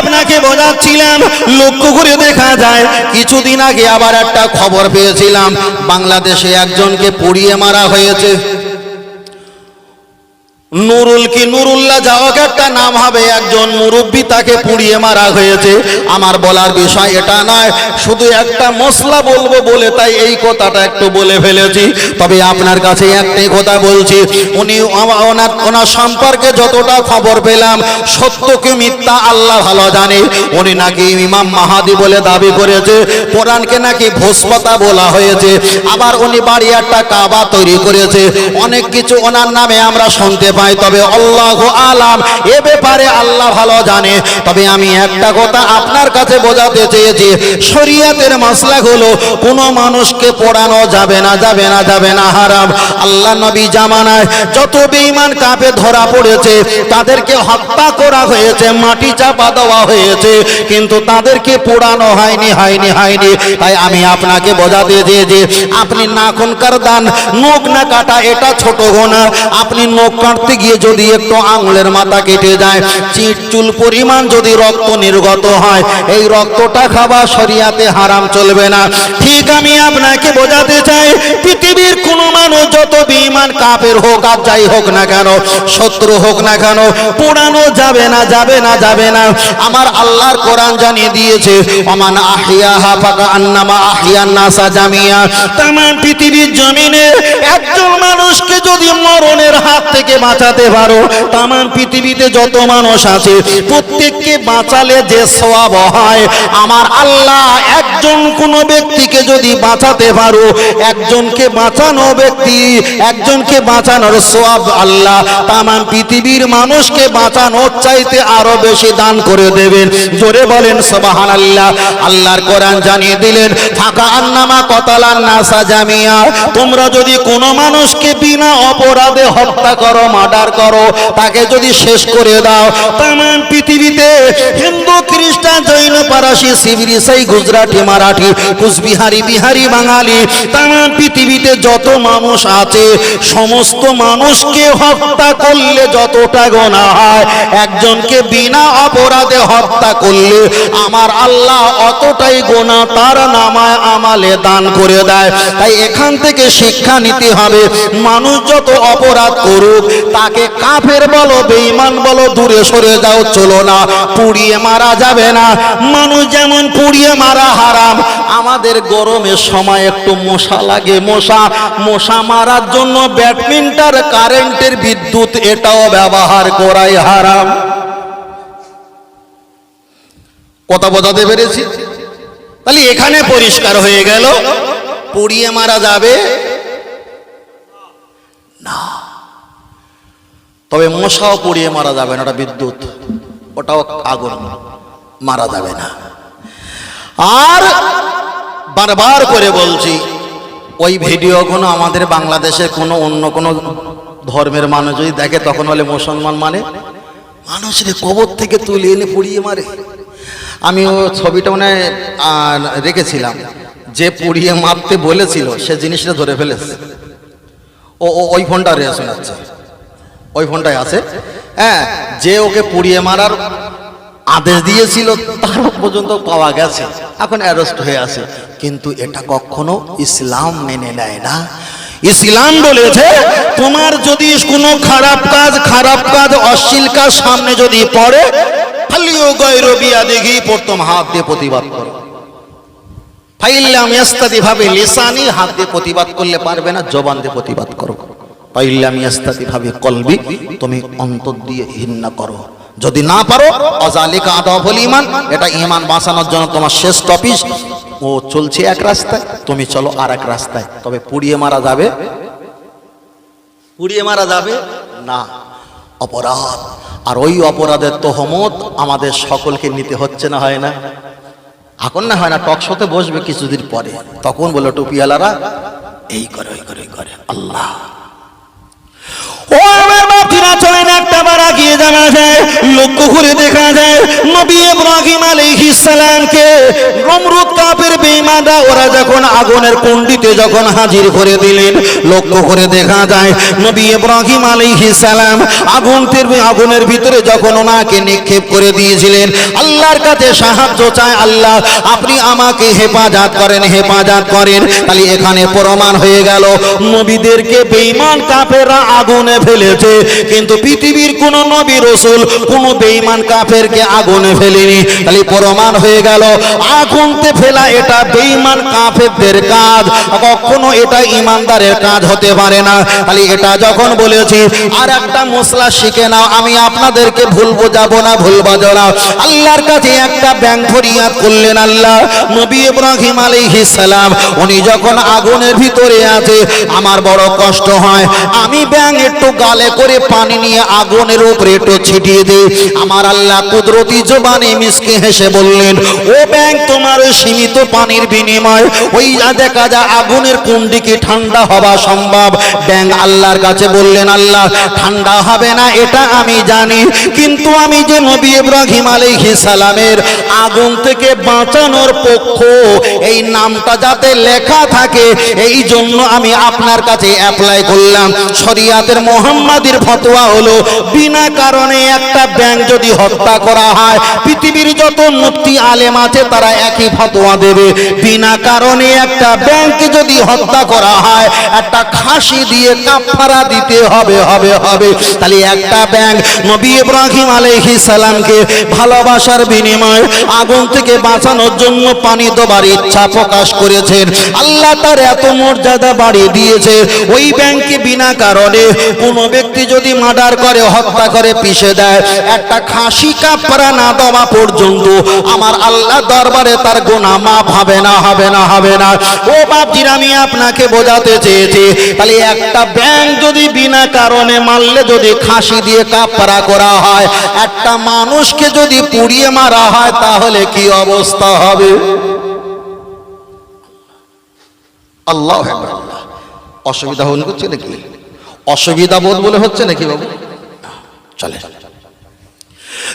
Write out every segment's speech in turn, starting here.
আপনাকে বোঝাচ্ছিলাম, লক্ষ্য করে দেখা যায়, কিছুদিন আগে আবার একটা খবর পেয়েছিলাম। বাংলাদেশে একজনকে পুড়িয়ে মারা হয়েছে। নুরুল কি নুরুল্লাহ? যাওয়াক একটা নাম হবে। একজন মুরব্বী তাকে পুড়িয়ে মারা হয়েছে। আমার বলার বিষয় এটা নয়। শুধু একটা মশলা বলব বলে তাই এই কথাটা একটু বলে ফেলেছি। তবে আপনার কাছে একটাই কথা বলছি। উনি ওনার ওনার সম্পর্কে যতটা খবর পেলাম, সত্য কি মিথ্যা আল্লাহ ভালো জানে। উনি নাকি ইমাম মাহাদি বলে দাবি করেছে। কোরআনকে নাকি ভোসপাতা বলা হয়েছে। আবার উনি বাড়ি একটা কাবা তৈরি করেছে। অনেক কিছু ওনার নামে আমরা শুনতে পাই তবে আল্লাহ আলাম এ ব্যাপারে আল্লাহ ভালো জানে। তবে আমি একটা কথা আপনার কাছে বোঝাতে চেয়েছি, শরিয়াতের হলো কোনো মানুষকে পড়ানো যাবে না যাবে না যাবে না, হারাম। আল্লাহ নবী জামানায় যত বেঈমান কাপে ধরা পড়েছে, তাদেরকে হত্যা করা হয়েছে, মাটি চাপা দেওয়া হয়েছে, কিন্তু তাদেরকে পোড়ানো হয়নি হয়নি হয়নি। তাই আমি আপনাকে বোঝাতে চেয়েছি, আপনি নাখনকার দান, নখ না কাটা, এটা ছোট গোনা আপনি নখ কাটতে গিয়ে যদি একটু আঙুলের মাথা কেটে যায় চিট চুল পরিমাণ যদি রক্ত নির্গত হয়, এই রক্তটা খাওয়া শরিয়াতে হারাম চলবে না। ঠিক আমি আপনাকে বোঝাতে চাই, পৃথিবীর কোনো মানুষ যত বিমান কাপের হোক আর যাই হোক না কেন, শত্রু হোক না কেন, পোড়ানো যাবে না যাবে না যাবে না। আমার আল্লাহর কোরআন জানিয়ে দিয়েছে অমান আহিয়া হাফাকা আন্নামা আহিয়ান নাসা জামিয়া। তাম পৃথিবীর জমিনে একজন মানুষকে যদি মরণের হাত থেকে বাঁচাতে পারো। তাম পৃথিবীতে যত মানুষ আছে, প্রত্যেককে বাঁচালে যে সওয়াব হয়, আমার আল্লাহ একজন কোন ব্যক্তিকে যদি বাঁচাতে পারো, একজনকে বাঁচানো ব্যক্তি, একজনকে বাঁচানোর সওয়াব আল্লাহ। তাম পৃথিবীর মানুষকে বাঁচানোর চাইতে আরও বেশি দান করে দেবেন। জোরে বলেন সবাহান আল্লাহ আল্লাহর কোরআন জানিয়ে দিলেন, ফাঁকা আন্নামা কতালান নাসা জামিয়া। তোমরা যদি কোনো মানুষকে বিনা অপরাধে হত্যা করো মার্ডার করো, তাকে যদি শেষ করে দাও। তাম পৃথিবীতে হিন্দু, খ্রিস্টান, জৈন, পারাসি শিবির সেই গুজরাটি, মারাঠি, কুচবিহারি, বিহারি, বাঙালি তাম পৃথিবীতে যত মানুষ আছে, সমস্ত মানুষকে হত্যা করলে যতটা গোনা হয়, একজনকে বিনা অপরাধে হত্যা করলে আমার আল্লাহ অতটাই গোনা তার নামায় আমালে দান করে দেয়। তাই এখান থেকে শিক্ষা নিতে হবে, মানুষ যত অপরাধ করুক তাকে কাফের বলো, বেঈমান বলো, দূরে সরে যাও, চলো না। পুড়িয়ে মারা যাবে না। মানুষ যেমন পুড়িয়ে মারা হারাম, আমাদের গরমের সময় একটু মশা লাগে মশা। মশা মারার জন্য ব্যাডমিন্টার, কারেন্টের বিদ্যুৎ, এটাও ব্যবহার করাই হারাম। কথা বোঝাতে পেরেছি? তাহলে এখানে পরিষ্কার হয়ে গেল। পুড়িয়ে মারা যাবে না। তবে মশাও পুড়িয়ে মারা যাবে না, ওটা বিদ্যুৎ। ওটাও আগুন, মারা যাবে না। আর বারবার করে বলছি, ওই ভিডিওগুলো আমাদের বাংলাদেশের কোনো অন্য কোনো ধর্মের মানুষ যদি দেখে, তখন হলে মুসলমান মানে মানুষের কবর থেকে তুলে এনে পুড়িয়ে মারে। আমি ও ছবিটা মানে রেখেছিলাম। যে পুড়িয়ে মারতে বলেছিল, সে জিনিসটা ধরে ফেলেছে। ও, ওই ফোনটা রে শোনাচ্ছে। ওই ফোনটাই আছে। হ্যাঁ যে ওকে পুড়িয়ে মারার আদেশ দিয়েছিল তার পর্যন্ত পাওয়া গেছে। এখন অ্যারেস্ট হয়ে আছে। কিন্তু এটা কখনো ইসলাম মেনে নেয় না। ইসলাম বলেছে, তোমার যদি কোনো খারাপ কাজ খারাপ কাজ, অশ্লীল কাজ সামনে যদি পড়ে, ফালিও গৈরবিয়া দেখি, প্রথম হাত দিয়ে প্রতিবাদ করো। ফাইল্লাম ইয়াস্তাদি ভাবে লিসানি, হাত দিয়ে প্রতিবাদ করলে পারবে না, জবান দিয়ে প্রতিবাদ করো। ফাইল্লাম ইয়াস্তাদি ভাবে কলবি, তুমি অন্তর দিয়ে হিন্না করো। যদি না পারো, অজালিকা আদাফল ইমান এটা ইমান বাঁচানোর জন্য তোমার শেষ টপিস ও চলছে এক রাস্তায়, তুমি চলো আর এক রাস্তায়। তবে পুড়িয়ে মারা যাবে? পুড়িয়ে মারা যাবে? না। অপরাধ। আর ওই অপরাধের তহমত আমাদের সকলকে নিতে হচ্ছে না, হয় না? এখন না, হয় না, টক শোতে বসবে কিছুদিন পরে। তখন বলে টুপিওয়ালারা, এই করে ওই করে ওই করে। আল্লাহ। ও আমার বাপিরা চলেন একটা যায়, লক্ষ্য করে দেখা যায়, নবী ইব্রাহিম বেঈমানরা ওরা যখন আগুনের কুণ্ডিতে যখন হাজির করে দিলেন, লক্ষ্য করে দেখা যায়, নবী ইব্রাহিম আলাইহিস সালাম আগুন আগুনের ভিতরে যখন ওনাকে নিক্ষেপ করে দিয়েছিলেন, আল্লাহর কাছে সাহায্য চায়, আল্লাহ, আপনি আমাকে হেফাজত করেন হেফাজত করেন। তাহলে এখানে প্রমাণ হয়ে গেল, নবীদেরকে বেঈমান কাফেররা আগুনে ফেলেছে, কিন্তু পৃথিবীর কোন নবী রসুল, কোন বেঈমান কাফেরকে আগুনে ফেলেনি। তাহলে প্রমাণ হয়ে গেল, আগুনতে ফেলা এটা বেঈমান কাফেরদের কাজ। কখনো এটা ইমানদারের কাজ হতে পারে না। তাহলে এটা যখন বলেছি আর একটা মশলা শিখে নাও, আমি আপনাদেরকে ভুল বোঝাবো না ভুল বাজনা আল্লাহর কাছে একটা ব্যাংক ফরিয়াদ করলেন আল্লাহ, নবী ইব্রাহিম আলাইহিস সালাম, উনি যখন আগুনের ভিতরে আছে, আমার বড় কষ্ট হয়। আমি ব্যাং একটু গালে করে পানি নিয়ে আগুনের উপরে একটু ছিটিয়ে দে। আমার আল্লাহ কুদরতি জবানে মিসকে হেসে বললেন, ও ব্যাং, তোমার সীমিত পানির বিনিময় ওই যা দেখা যায় আগুনের কুণ্ডি ঠান্ডা হওয়া সম্ভব। ব্যাং আল্লাহর কাছে বললেন, আল্লাহ, ঠান্ডা হবে না, এটা আমি জানি। কিন্তু আমি যে নবী ইব্রাহিম আলাইহিস সালামের আগুন থেকে বাঁচানোর পক্ষ, এই নামটা যাতে লেখা থাকে, এই জন্য আমি আপনার কাছে অ্যাপ্লাই করলাম। শরিয়াতের মোহাম্মদের ফতোয়া হলো বিনা কারণে একটা ব্যাংক যদি হত্যা করা হয়, পৃথিবীর যত মুক্তি আলেম আছে তারা একই ফতোয়া দেবে। বিনা কারণে একটা ব্যাংক যদি হত্যা করা হয়, একটা খাসি দিয়ে কাফারা দিতে হবে হবে হবে। তাহলে একটা ব্যাংক নবী ইব্রাহিম আলাইহিস সালামকে ভালোবাসার বিনিময় আগুন থেকে বাঁচানোর জন্য পানি দেবার ইচ্ছা প্রকাশ করেছেন। আল্লাহ তার এত মর্যাদা বাড়িয়ে দিয়েছে। ওই ব্যাংকে বিনা কারণে কোনো ব্যক্তি যদি মার্ডার করে হত্যা করে পিষে দেয়। একটা খাসি কাপড়া না দেওয়া পর্যন্ত আমার আল্লাহ দরবারে তার গোনা মাপ হবে না হবে না হবে না। ও বাপজির, আমি আপনাকে বোঝাতে চেয়েছি, তাহলে একটা ব্যাংক যদি বিনা কারণে মারলে যদি খাসি দিয়ে কাপড়া করা হয়, একটা মানুষকে যদি পুড়িয়ে মারা হয়, তাহলে কি অবস্থা হবে? আল্লাহ অসুবিধা হন করছে নাকি? অসুবিধা বোধ বলে হচ্ছে নাকি বাবু? চলে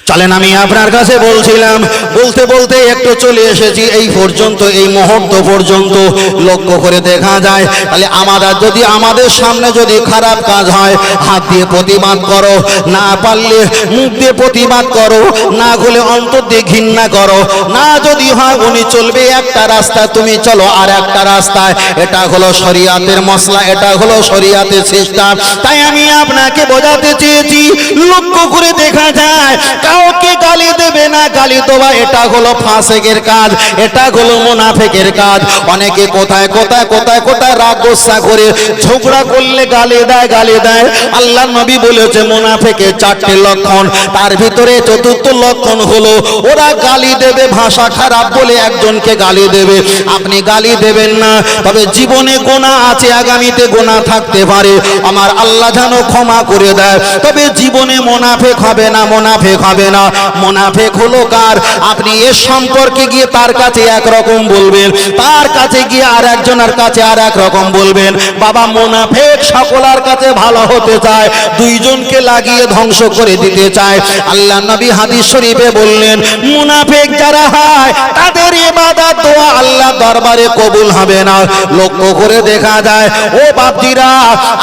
চলেন, আমি আপনার কাছে বলছিলাম, বলতে বলতে একটু চলে এসেছি, এই পর্যন্ত, এই মুহূর্ত পর্যন্ত লক্ষ্য করে দেখা যায়। তাহলে আমাদের, যদি আমাদের সামনে যদি খারাপ কাজ হয়, হাত দিয়ে প্রতিবাদ করো, না পারলে মুখ দিয়ে প্রতিবাদ করো, না হলে অন্তর দিয়ে ঘৃণা করো, না যদি হয় উনি চলবে একটা রাস্তা, তুমি চলো আর একটা রাস্তায়। এটা হলো শরিয়াতের মশলা, এটা হলো শরিয়াতের সিস্টেম। তাই আমি আপনাকে বোঝাতে চেয়েছি, লক্ষ্য করে দেখা যায় কাউকে গালি দেবে না, গালি দেওয়া এটা হলো ফাঁসেকের কাজ, এটা হলো মুনাফেকের কাজ। অনেকে কোথায় কোথায় কোথায় কোথায় রাগ গোসা করে, ঝগড়া করলে গালি দেয় গালি দেয়। আল্লাহ নবী বলেছে, মুনাফেকের চারটি লক্ষণ, তার ভিতরে চতুর্থ লক্ষণ হলো, ওরা গালি দেবে, ভাষা খারাপ বলে একজনকে গালি দেবে। আপনি গালি দেবেন না, তবে জীবনে গোনা আছে, আগামীতে গোনা থাকতে পারে। আমার আল্লাহ যেন ক্ষমা করে দেয়। তবে জীবনে মোনাফেক হবে না, মোনাফেক হবে। না। মোনাফেক হলো কার আপনি এর সম্পর্কে গিয়ে তার কাছে একরকম বলবেন। তার কাছে গিয়ে আর একজনের কাছে আর এক রকম বলবেন। বাবা, মোনাফেক সকলার কাছে ভালো হতে চায়, দুইজনকে লাগিয়ে ধ্বংস করে দিতে চায়। আল্লাহ নবী হাদিস শরীফে বললেন, মুনাফেক যারা হয়, তাদের ইবাদত দোয়া আল্লাহ দরবারে কবুল হবে না। লক্ষ্য করে দেখা যায়, ও বাপজিরা,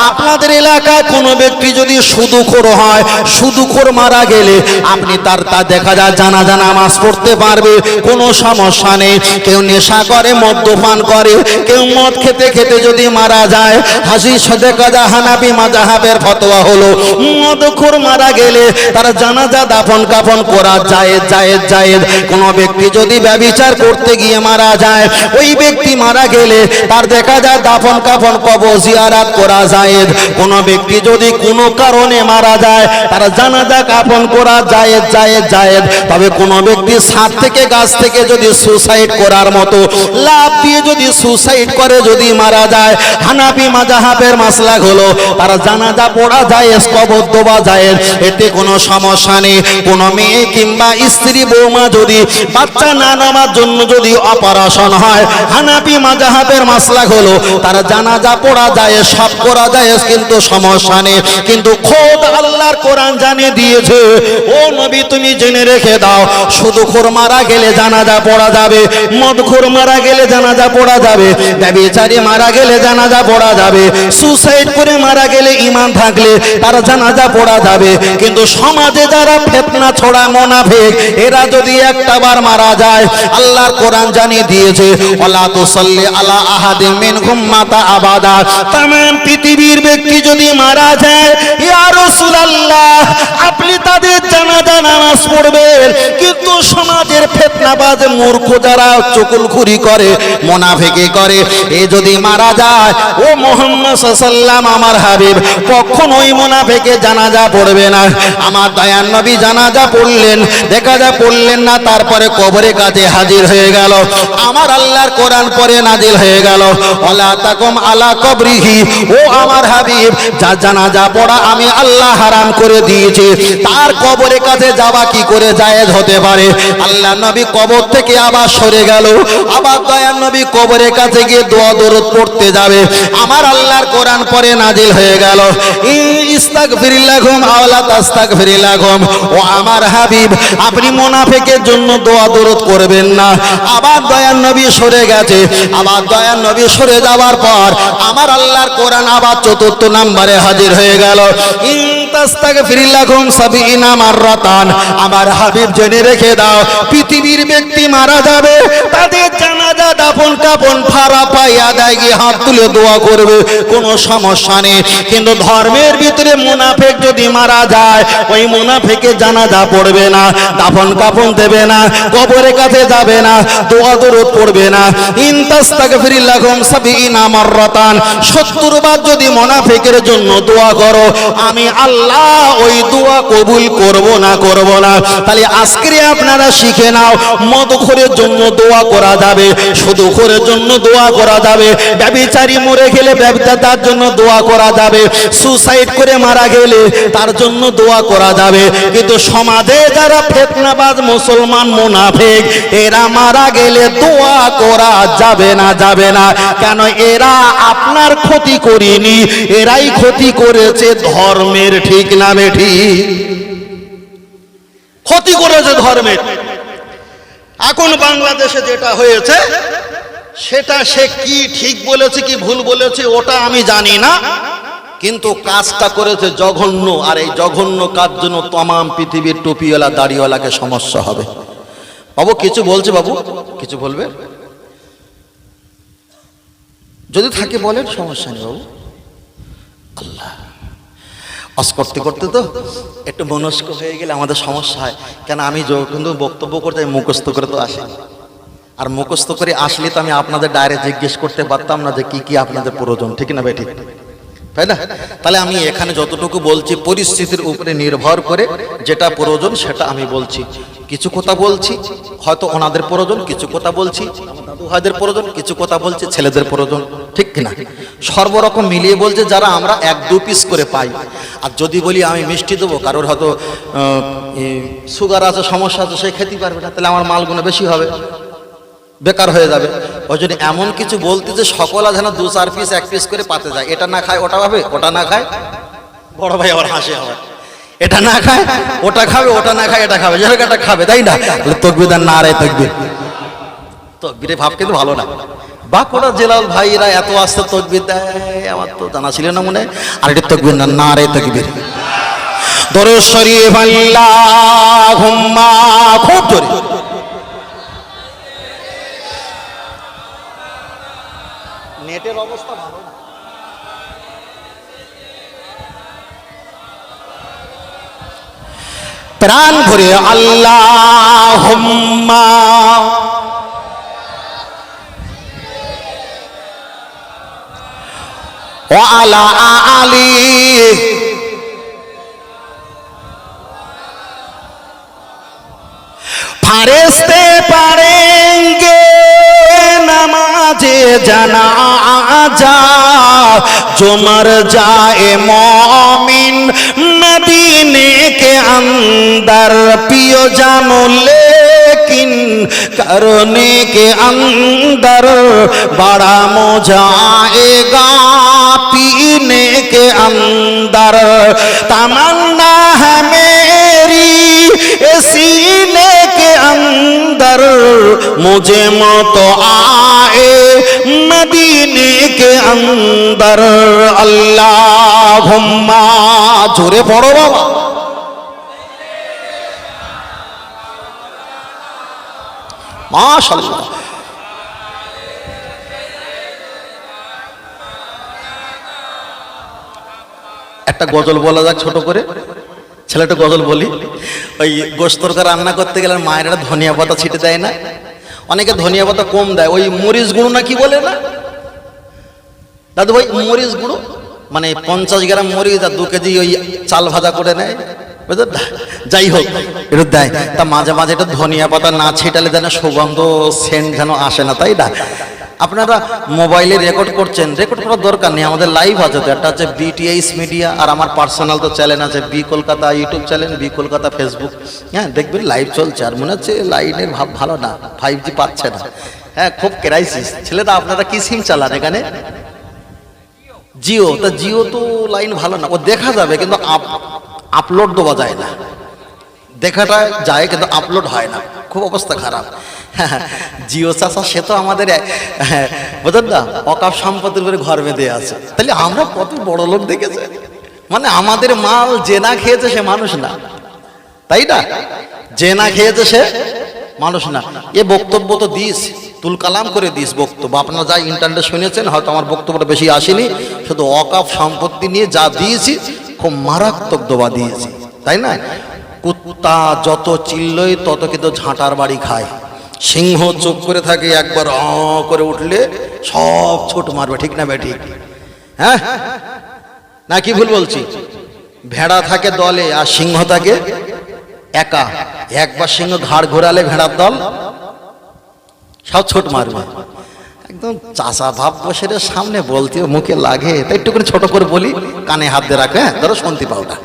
আপনাদের এলাকায় কোনো ব্যক্তি যদি সুদুখোর হয়, সুদুখোর মারা গেলে আপনি তার তা দেখা যায় জানা জানা নামাজ পড়তে পারবে, কোনো সমস্যা নেই। কেউ নেশা করে, মদ্যপান করে, কেউ মদ খেতে খেতে যদি মারা যায় হাসি দেখা যায় হানাবি মাজাহাবের ফতোয়া হলো। মদখোর মারা গেলে তার জানাজা দাফন কাফন করা যায় যায় যায় কোনো ব্যক্তি যদি ব্যবিচার করতে গিয়ে মারা যায়, ওই ব্যক্তি মারা গেলে তার দেখা যায় দাফন কাফন কব জিয়ারাত করা যায় কোনো ব্যক্তি যদি কোনো কারণে মারা যায়, তার জানাজা কাফন করা যায় যায় যায় তবে কোন ব্যক্তি সাত থেকে, গাছ থেকে যদি সুসাইড করার মতো লাভ দিয়ে যদি সুসাইড করে, যদি মারা যায়, হানাফি মাজাহাবের মাসলাক হলো, তারা জানাজা পড়া যায়, কবর দেওয়া যায়। এতে কোনো সমস্যা নেই। কোনো মেয়ে কিংবা স্ত্রী, বৌমা যদি বাচ্চা না নেওয়ার জন্য যদি অপারেশন হয়, হানাফি মাজাহাবের মাসলাক হলো, তারা জানাজা পড়া যায়, সব করা যায়, কিন্তু সমস্যা নেই। কিন্তু খোদ আল্লাহর কোরআন জানিয়ে দিয়েছে, ও নবী, তুমি জেনে রেখে দাও, শুধু খোর মারা গেলে জানাজা পড়া যাবে, মদ খোর মারা গেলে জানাজা পড়া যাবে, ব্যবিচারী মারা গেলে জানাজা পড়া যাবে, সুসাইড করে মারা গেলে ইমান থাকলে তারা জানাজা পড়া যাবে, কিন্তু সমাজে যারা ফেতনা ছড়া মোনাফেক, এরা যদি একটা বার মারা যায়, আল্লাহর কোরআন জানিয়ে দিয়েছে, ওলা তুসাল্লি আলা আহাদিন মিনহুম মাতা আবাদা। তাম পৃথিবীর ব্যক্তি যদি মারা যায় আপনি তাদের জানাজা নামাজ পড়বেন। কিন্তু সমাজের ফেতনাবাজ মূর্খ যারা চকুল চকুলখুরি করে, মোনাফেকি করে, এ যদি মারা যায়, ও মোহাম্মদ সাল্লাম আমার হাবিব, কখনোই মোনাফেকে জানাজা পড়বে না। আমার দয়ান নবী জানাজা পড়লেন, দেখা যা পড়লেন না, তারপরে কবরে কাজে হাজির হয়ে গেল। আমার আল্লাহর কোরআন পরে নাজিল হয়ে গেল। ওলা তাকুম আলা কবরিহি, ও আমার হাবিব, যা জানাজা পড়া আমি আল্লাহ হারাম করে দিয়েছি, তার কবরের কাছে যাওয়া কি করে জায়েজ হতে পারে? আল্লাহ নবী কবর থেকে আবার সরে গেল। আবার দয়ার নবী কবরের কাছে গিয়ে দোয়া দরদ পড়তে যাবে। আমার আল্লাহর কোরআন পরে নাজিল হয়ে গেল। গেছে। আবার সরে পর কোরআন আবার চতুর্থ নম্বরে হাজির হয়ে গেল। ইন তাস্তাগফিরিল্লাহুম সাবিনা মাররাতান আমার হাবিব জেনে রেখে দাও, পৃথিবীর ব্যক্তি মারা যাবে, তাদের জানাজা দাপন কাপন ফারা পাইয়া দেয় গিয়ে হাত তুলে দোয়া করবে, কোনো সমস্যা নেই। কিন্তু ধর্মের ভিতরে মুনাফেক যদি মারা যায়, ওই মুনাফেকে জানাজা পড়বে না, দাফন কাপন দেবে না কবরের কাছে যাবে না, দোয়া দরদ পড়বে না। ইনতাস্তাগফিরিল্লাহুম সাবিনা রতান 70 বার যদি মুনাফিকের জন্য দোয়া করো, আমি আল্লাহ ওই দোয়া কবুল করব না। করব না। তাহলে আজকে আপনারা শিখে নাও, মদখোরের জন্য দোয়া করা যাবে শুধু খোরের জন্য দোয়া করা যাবে, ব্যবিচারী মরে গেলে ব্যবসাদার জন্য দোয়া করা যাবে সুসাইড করে মারা গেলে তার জন্য দোয়া করা যাবে। কিন্তু সমাজে যারা ফেতনাবাজ মুসলমান মুনাফিক, এরা মারা গেলে দোয়া করা যাবে না যাবে না। কেন এরা আপনার ক্ষতি করিনি, এরাই ক্ষতি করেছে ধর্মের ঠিক নামে ঠিক। ক্ষতি করেছে ধর্মের। এখন বাংলাদেশে যেটা হয়েছে, সেটা সে কি ঠিক বলেছে, কি ভুল বলেছে, ওটা আমি জানি না। কিন্তু কাজটা করেছে জঘন্য, আর এই জঘন্য কাজ জন্য তমাম পৃথিবীর টুপিওয়ালা, দাড়িওয়ালাকে সমস্যা হবে। বাবু, কিছু বলছে বাবু? কিছু বলবে? যদি থাকে বলেন, সমস্যা নেই বাবু। আল্লাহ। অস করতে করতে তো একটু মনস্ক হয়ে গেলে আমাদের সমস্যা হয়। কেন আমি যখন তো বক্তব্য করতে মুখস্থ করে তো আসি আর মুখস্থ করে আসলে তো আমি আপনাদের ডাইরেক্ট জিজ্ঞেস করতে পারতাম না যে কি কি আপনাদের প্রয়োজন, ঠিক না বেঠিক তাই না? তাহলে আমি এখানে যতটুকু বলছি, পরিস্থিতির উপরে নির্ভর করে যেটা প্রয়োজন সেটা আমি বলছি। কিছু কথা বলছি, হয়তো ওনাদের প্রয়োজন, কিছু কথা বলছি। ভাইদের প্রয়োজন, কিছু কথা বলছে ছেলেদের প্রয়োজন, ঠিক কিনা? সর্বরকম মিলিয়ে বলছে যারা আমরা এক দু পিস করে পাই। আর যদি বলি আমি মিষ্টি দেবো, কারোর হয়তো সুগার আছে, সমস্যা আছে, সে খেতে পারবে না, তাহলে আমার মালগুলো বেশি হবে, বেকার হয়ে যাবে। ওই জন্য এমন কিছু বলতে যে সকলা যেন দু চার পিস এক পিস করে পাতে যায়। এটা না খায়, ওটা খাবে ওটা না খায়, বড় ভাই আবার হাসি হবে এটা না খায়, ওটা খাবে, ওটা না খায়, এটা খাবে হোক এটা খাবে, তাই না? তকবিদার না রে তকবির। তকবিরে ভাব কিন্তু ভালো না। বাঁকুড়া এত আসতে তকবির দেয়, আমার তো জানা ছিল না মনে। আর এটা তকবির না না রে তকবির। খুব জোরে। নেটের অবস্থা ভালো প্রাণ ভরে আল্লাহ ফারেস্তে পারেঙ্গে নামাজে জানা যা জমার যায় মমি मदीने के अंदर पियो जानो लेकिन करने के अंदर बड़ा मजा आएगा पीने के अंदर तमन्ना है मेरी ए सीने के अंदर मुझे मत आए मदीने के अंदर अल्लाह জোরে পড়ো বাবা। মাশাল্লাহ একটা গজল বলা যাক ছোট করে। ছেলেটা গজল বলি। ওই গোস্তরকা রান্না করতে গেলে মায়ের একটা ধনিয়া পাতা ছিটে দেয় না? অনেকে ধনিয়া পাতা কম দেয়। ওই মরিচ গুঁড়ো না কি বলে না? দাদু ভাই মরিচ গুঁড়ো মানে পঞ্চাশ গ্রাম মরিচ আর দু কেজি ওই চাল ভাজা করে নেয়। যাই হোক একটু দেয়। তা মাঝে মাঝে একটু ধনিয়া পাতা না ছিটালে যেন সুগন্ধ, সেন্ট যেন আসে না, তাই না? আপনারা মোবাইলে রেকর্ড করছেন, রেকর্ড করার দরকার নেই, আমাদের লাইভ আছে তো, একটা হচ্ছে বিটিএইচ মিডিয়া আর আমার পার্সোনাল তো চ্যানেল আছে, B Kolkata YouTube channel, B Kolkata Facebook. হ্যাঁ দেখবেন লাইভ চলছে, আর মনে হচ্ছে লাইনের ভাব ভালো না ফাইভ জি পাচ্ছে না। হ্যাঁ খুব ক্রাইসিস ছেলেরা আপনারা কি সিম চালান এখানে? জিও, তা জিও তো লাইন ভালো না। ও দেখা যাবে, কিন্তু আপলোড দেওয়া যায় না। দেখাটা যায়, কিন্তু আপলোড হয় না। খুব অবস্থা খারাপ। জিও চাষা সে তো আমাদের, বুঝলেন না অকাপ সম্পত্তির উপরে ঘর বেঁধে আছে। তাহলে আমরা কত বড় লোক দেখেছে? মানে আমাদের মাল যে না খেয়েছে সে মানুষ না। তাই না? যে না খেয়েছে সে মানুষ না। এ বক্তব্য তো দিস তুল কালাম করে দিস বক্তব্য। আপনারা যা ইন্টারনেটে শুনেছেন, হয়তো আমার বক্তব্যটা বেশি আসেনি, শুধু অকাপ সম্পত্তি নিয়ে যা দিয়েছি, খুব মারাত্মক দোবা দিয়েছি, তাই না? কুত্তা যত চিল্লই তত কিন্তু ঝাঁটার বাড়ি খায়। সিংহ চোখ করে থাকে, একবার অ করে উঠলে সব ছোট মারবে, ঠিক না বে ঠিক? হ্যাঁ? না, কি ভুল বলছি? ভেড়া থাকে দলে আর সিংহ থাকে একা। একবার সিংহ ঘাড় ঘোরালে ভেড়ার দল সব ছোট মারবে একদম চাষা ভাব বসে সামনে বলতে মুখে লাগে। তাই একটুখানি ছোট করে বলি, কানে হাত দিয়ে হ্যাঁ? ধরো শুনতে পাওটা